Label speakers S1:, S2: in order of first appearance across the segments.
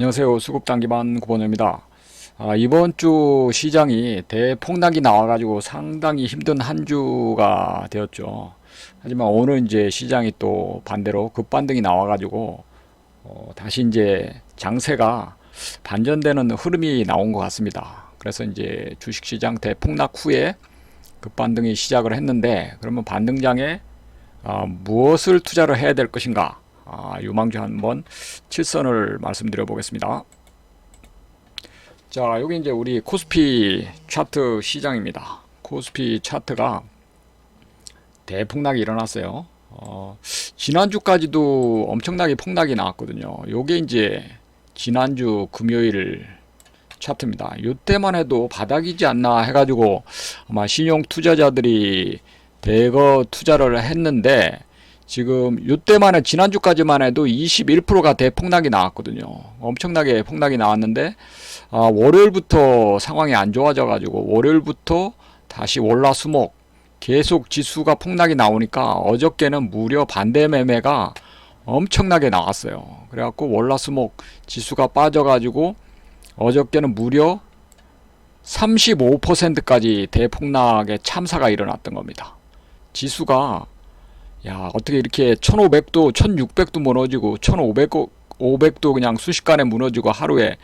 S1: 안녕하세요. 수급단기반 구본호입니다. 아, 이번 주 시장이 대폭락이 나와가지고 상당히 힘든 한 주가 되었죠. 하지만 오늘 이제 시장이 또 반대로 급반등이 나와가지고 어, 다시 이제 장세가 반전되는 흐름이 나온 것 같습니다. 그래서 이제 주식시장 대폭락 후에 급반등이 시작을 했는데 그러면 반등장에 아, 무엇을 투자를 해야 될 것인가? 아, 유망주 한번 칠선을 말씀드려 보겠습니다. 자, 여기 이제 우리 코스피 차트 시장입니다. 코스피 차트가 대폭락이 일어났어요. 어, 지난주까지도 엄청나게 폭락이 나왔거든요. 요게 이제 지난주 금요일 차트입니다. 요때만 해도 바닥이지 않나 해가지고 아마 신용 투자자들이 대거 투자를 했는데 지금 요때만에 지난주까지만 해도 21%가 대폭락이 나왔거든요. 엄청나게 폭락이 나왔는데 아, 월요일부터 상황이 안 좋아져 가지고 월요일부터 다시 월화수목 계속 지수가 폭락이 나오니까 어저께는 무려 반대 매매가 엄청나게 나왔어요. 그래갖고 월화수목 지수가 빠져가지고 어저께는 무려 35%까지 대폭락의 참사가 일어났던 겁니다. 지수가 야 어떻게 이렇게 1500도 1600도 무너지고 1500도 500도 그냥 순식간에 무너지고 하루에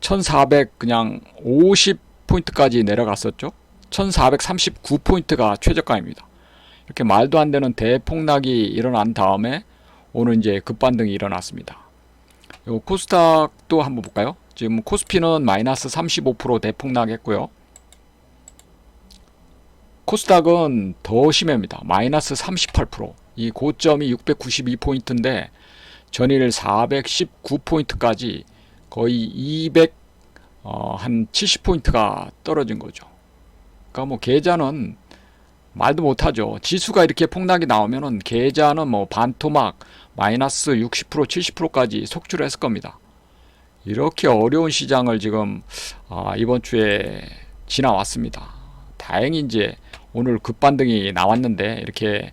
S1: 1400 그냥 50포인트까지 내려갔었죠? 1439포인트가 최저가입니다. 이렇게 말도 안 되는 대폭락이 일어난 다음에 오늘 이제 급반등이 일어났습니다. 요 코스닥도 한번 볼까요? 지금 코스피는 마이너스 35% 대폭락했고요 코스닥은 더 심합니다. 마이너스 38%. 이 고점이 692포인트인데 전일 419포인트까지 거의 200, 어, 한 70포인트가 떨어진 거죠. 그러니까 뭐 계좌는 말도 못하죠. 지수가 이렇게 폭락이 나오면은 계좌는 뭐 반토막 마이너스 60% 70%까지 속출을 했을 겁니다. 이렇게 어려운 시장을 지금 아, 이번 주에 지나왔습니다. 다행히 이제 오늘 급반등이 나왔는데 이렇게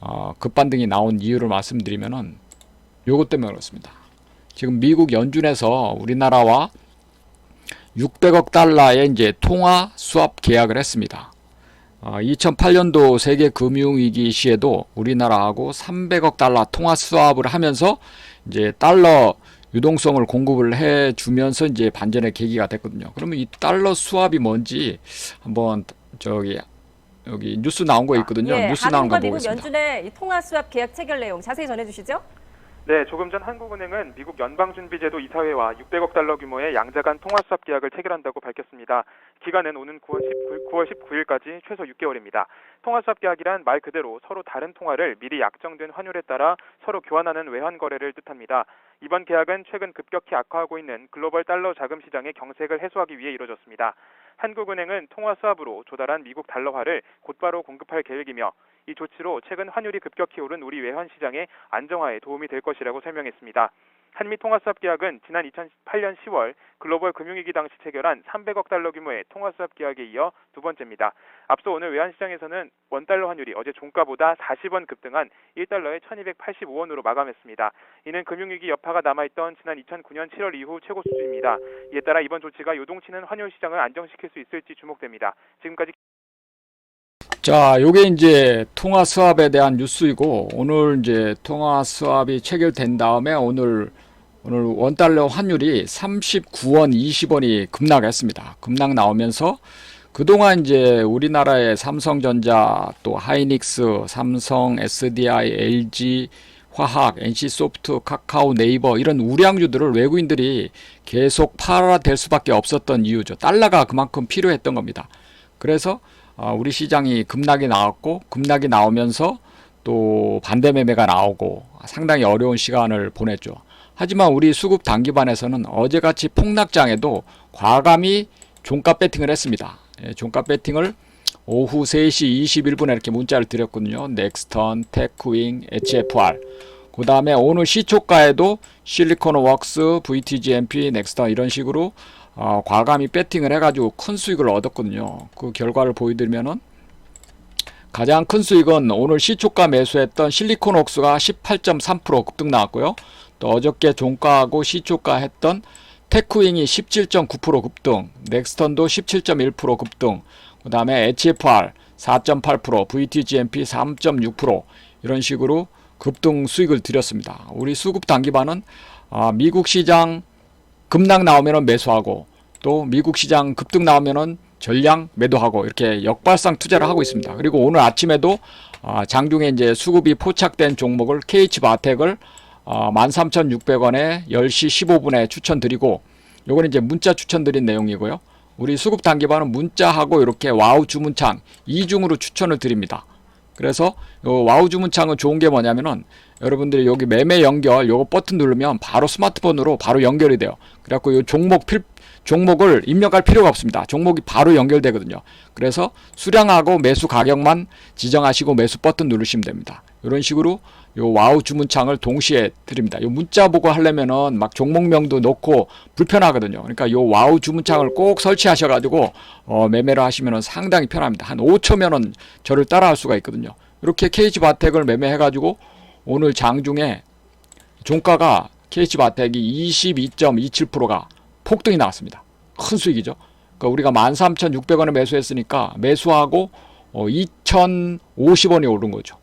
S1: 어, 급반등이 나온 이유를 말씀드리면은 요것 때문에 그렇습니다. 지금 미국 연준에서 우리나라와 600억 달러의 이제 통화 수합 계약을 했습니다. 어, 2008년도 세계 금융위기 시에도 우리나라하고 300억 달러 통화 수합을 하면서 이제 달러 유동성을 공급을 해 주면서 이제 반전의 계기가 됐거든요. 그러면 이 달러 수합이 뭔지 한번 저기 여기 뉴스 나온 거 있거든요.
S2: 예,
S1: 뉴스 나온 거
S2: 한국과 미국
S1: 보겠습니다.
S2: 연준의 이 통화 수합 계약 체결 내용 자세히 전해주시죠.
S3: 네, 조금 전 한국은행은 미국 연방준비제도 이사회와 600억 달러 규모의 양자간 통화수합 계약을 체결한다고 밝혔습니다. 기간은 오는 9월, 19, 9월 19일까지 최소 6개월입니다. 통화수합 계약이란 말 그대로 서로 다른 통화를 미리 약정된 환율에 따라 서로 교환하는 외환 거래를 뜻합니다. 이번 계약은 최근 급격히 악화하고 있는 글로벌 달러 자금 시장의 경색을 해소하기 위해 이뤄졌습니다. 한국은행은 통화 수합으로 조달한 미국 달러화를 곧바로 공급할 계획이며 이 조치로 최근 환율이 급격히 오른 우리 외환 시장의 안정화에 도움이 될 것이라고 설명했습니다. 한미 통화수합 계약은 지난 2008년 10월 글로벌 금융위기 당시 체결한 300억 달러 규모의 통화수합 계약에 이어 두 번째입니다. 앞서 오늘 외환시장에서는 원달러 환율이 어제 종가보다 40원 급등한 1달러에 1285원으로 마감했습니다. 이는 금융위기 여파가 남아있던 지난 2009년 7월 이후 최고 수준입니다. 이에 따라 이번 조치가 요동치는 환율 시장을 안정시킬 수 있을지 주목됩니다. 지금까지
S1: 자, 요게 이제 통화 수합에 대한 뉴스이고 오늘 이제 통화 수합이 체결된 다음에 오늘 오늘 원달러 환율이 39원 20원이 급락했습니다. 급락 나오면서 그동안 이제 우리나라의 삼성전자 또 하이닉스, 삼성, SDI, LG, 화학, NC소프트, 카카오, 네이버 이런 우량주들을 외국인들이 계속 팔아댈 수밖에 없었던 이유죠. 달러가 그만큼 필요했던 겁니다. 그래서 어, 우리 시장이 급락이 나왔고 급락이 나오면서 또 반대 매매가 나오고 상당히 어려운 시간을 보냈죠. 하지만 우리 수급 단기반에서는 어제같이 폭락장에도 과감히 종가 배팅을 했습니다. 예, 종가 배팅을 오후 3시 21분에 이렇게 문자를 드렸거든요. 넥스턴, 테크윙, HFR. 그 다음에 오늘 시초가에도 실리콘워크스, VTGMP, 넥스턴 이런 식으로 어, 과감히 배팅을 해가지고 큰 수익을 얻었거든요. 그 결과를 보여드리면은 가장 큰 수익은 오늘 시초가 매수했던 실리콘웍스가 18.3% 급등 나왔고요. 또 어저께 종가하고 시초가 했던 테크윙이 17.9% 급등, 넥스턴도 17.1% 급등, 그 다음에 HFR 4.8%, VTGMP 3.6% 이런 식으로 급등 수익을 드렸습니다. 우리 수급 단기반은 아, 미국 시장 급락 나오면은 매수하고 또 미국 시장 급등 나오면은 전량 매도하고 이렇게 역발상 투자를 하고 있습니다. 그리고 오늘 아침에도 아, 장중에 이제 수급이 포착된 종목을 KH 바텍을 아, 13,600원에 10시 15분에 추천드리고 요건 이제 문자 추천드린 내용이고요. 우리 수급 단기반은 문자하고 이렇게 와우 주문창 이중으로 추천을 드립니다. 그래서 요 와우 주문창은 좋은 게 뭐냐면은 여러분들이 여기 매매 연결 요거 버튼 누르면 바로 스마트폰으로 바로 연결이 돼요. 그래갖고 요 종목 필 종목을 입력할 필요가 없습니다. 종목이 바로 연결되거든요. 그래서 수량하고 매수 가격만 지정하시고 매수 버튼 누르시면 됩니다. 이런 식으로 요 와우 주문창을 동시에 드립니다. 요 문자 보고 하려면은 막 종목명도 넣고 불편하거든요. 그러니까 요 와우 주문창을 꼭 설치하셔가지고 어, 매매를 하시면은 상당히 편합니다. 한 5초면은 저를 따라할 수가 있거든요. 이렇게 KH 바텍을 매매해가지고 오늘 장중에 종가가 KH 바텍이 22.27%가 폭등이 나왔습니다. 큰 수익이죠. 그러니까 우리가 13,600원에 매수했으니까 매수하고 어, 2,050원이 오른 거죠.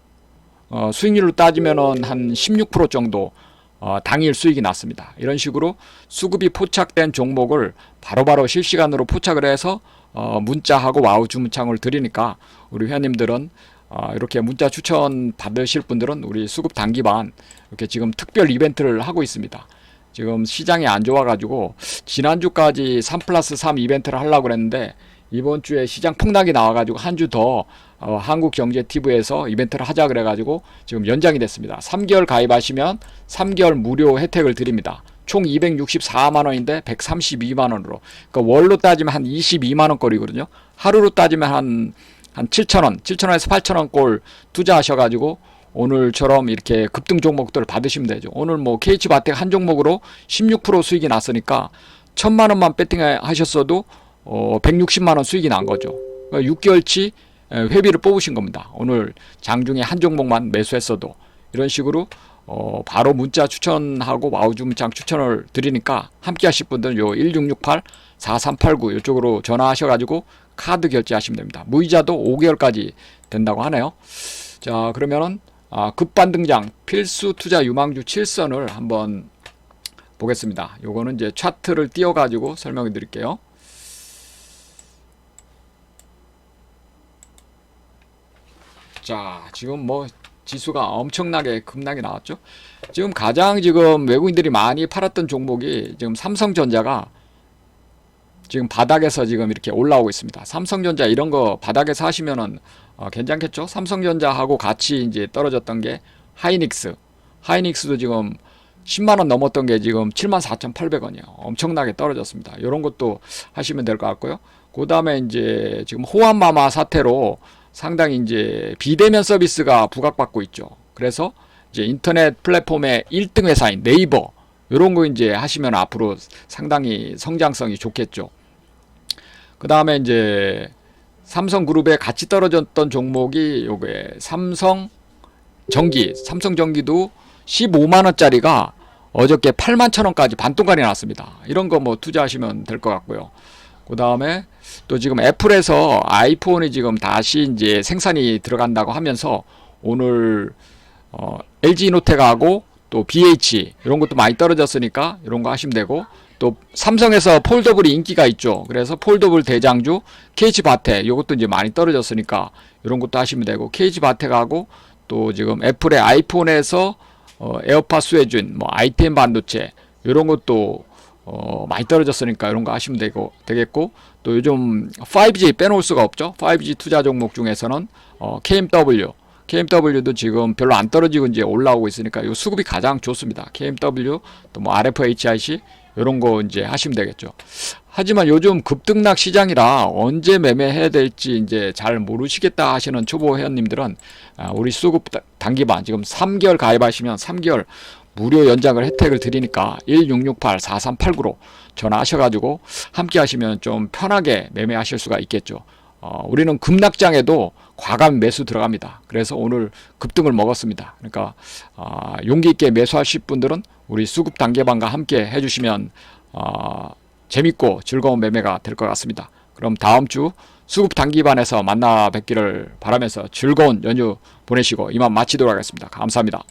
S1: 어, 수익률로 따지면은 한 16% 정도 어, 당일 수익이 났습니다. 이런 식으로 수급이 포착된 종목을 바로바로 실시간으로 포착을 해서 어, 문자하고 와우 주문창을 드리니까 우리 회원님들은 어, 이렇게 문자 추천 받으실 분들은 우리 수급 단기반 이렇게 지금 특별 이벤트를 하고 있습니다. 지금 시장이 안 좋아가지고 지난주까지 3 플러스 3 이벤트를 하려고 그랬는데 이번 주에 시장 폭락이 나와가지고 한 주더 어, 한국경제TV에서 이벤트를 하자 그래가지고 지금 연장이 됐습니다. 3개월 가입하시면 3개월 무료 혜택을 드립니다. 총 264만 원인데 132만 원으로. 그러니까 월로 따지면 한 22만 원 거리거든요. 하루로 따지면 한, 한 7천 원, 7천 원에서 8천 원 꼴 투자하셔가지고 오늘처럼 이렇게 급등 종목들을 받으시면 되죠. 오늘 뭐 KH바텍 한 종목으로 16% 수익이 났으니까 천만 원만 배팅 하셨어도 어 160만 원 수익이 난 거죠. 그러니까 6개월치 회비를 뽑으신 겁니다. 오늘 장중에 한 종목만 매수했어도 이런 식으로 어 바로 문자 추천하고 와우주 문장 추천을 드리니까 함께 하실 분들은 요 1668 4389 이쪽으로 전화하셔 가지고 카드 결제하시면 됩니다. 무이자도 5개월까지 된다고 하네요. 자 그러면은 아, 급반등장 필수 투자 유망주 7선을 한번 보겠습니다. 요거는 이제 차트를 띄워 가지고 설명해 드릴게요. 자, 지금 뭐 지수가 엄청나게 급락이 나왔죠. 지금 가장 지금 외국인들이 많이 팔았던 종목이 지금 삼성전자가 지금 바닥에서 지금 이렇게 올라오고 있습니다. 삼성전자 이런 거 바닥에서 하시면은 어, 괜찮겠죠? 삼성전자하고 같이 이제 떨어졌던 게 하이닉스. 하이닉스도 지금 10만 원 넘었던 게 지금 74,800원이요. 엄청나게 떨어졌습니다. 이런 것도 하시면 될 것 같고요. 그 다음에 이제 지금 호환마마 사태로 상당히 이제 비대면 서비스가 부각받고 있죠. 그래서 이제 인터넷 플랫폼의 1등 회사인 네이버 이런 거 이제 하시면 앞으로 상당히 성장성이 좋겠죠. 그 다음에 이제 삼성그룹에 같이 떨어졌던 종목이 요게 삼성 전기, 삼성 전기도 15만 원짜리가 어저께 8만 천 원까지 반동간이 났습니다. 이런 거 뭐 투자하시면 될 것 같고요. 그 다음에 또 지금 애플에서 아이폰이 지금 다시 이제 생산이 들어간다고 하면서 오늘 어, LG 이노텍하고 또 BH 이런 것도 많이 떨어졌으니까 이런 거 하시면 되고 또 삼성에서 폴더블이 인기가 있죠. 그래서 폴더블 대장주 KH 바텍 이것도 이제 많이 떨어졌으니까 이런 것도 하시면 되고 KH 바텍하고 또 지금 애플의 아이폰에서 어, 에어팟 수혜준 뭐 ITM 반도체 이런 것도 어, 많이 떨어졌으니까 이런 거 하시면 되고 되겠고 또 요즘 5G 빼놓을 수가 없죠. 5G 투자 종목 중에서는 어, KMW KMW도 지금 별로 안 떨어지고 이제 올라오고 있으니까 이 수급이 가장 좋습니다. KMW 또 뭐 RFHIC 이런 거 이제 하시면 되겠죠. 하지만 요즘 급등락 시장이라 언제 매매해야 될지 이제 잘 모르시겠다 하시는 초보 회원님들은 아, 우리 수급 단기반 지금 3개월 가입하시면 3개월 무료 연장을 혜택을 드리니까 1668-4389로 전화하셔가지고 함께 하시면 좀 편하게 매매하실 수가 있겠죠. 어, 우리는 급락장에도 과감 매수 들어갑니다. 그래서 오늘 급등을 먹었습니다. 그러니까 아, 용기 있게 매수하실 분들은 우리 수급 단계반과 함께 해주시면 어, 재밌고 즐거운 매매가 될 것 같습니다. 그럼 다음 주 수급 단기반에서 만나 뵙기를 바라면서 즐거운 연휴 보내시고 이만 마치도록 하겠습니다. 감사합니다.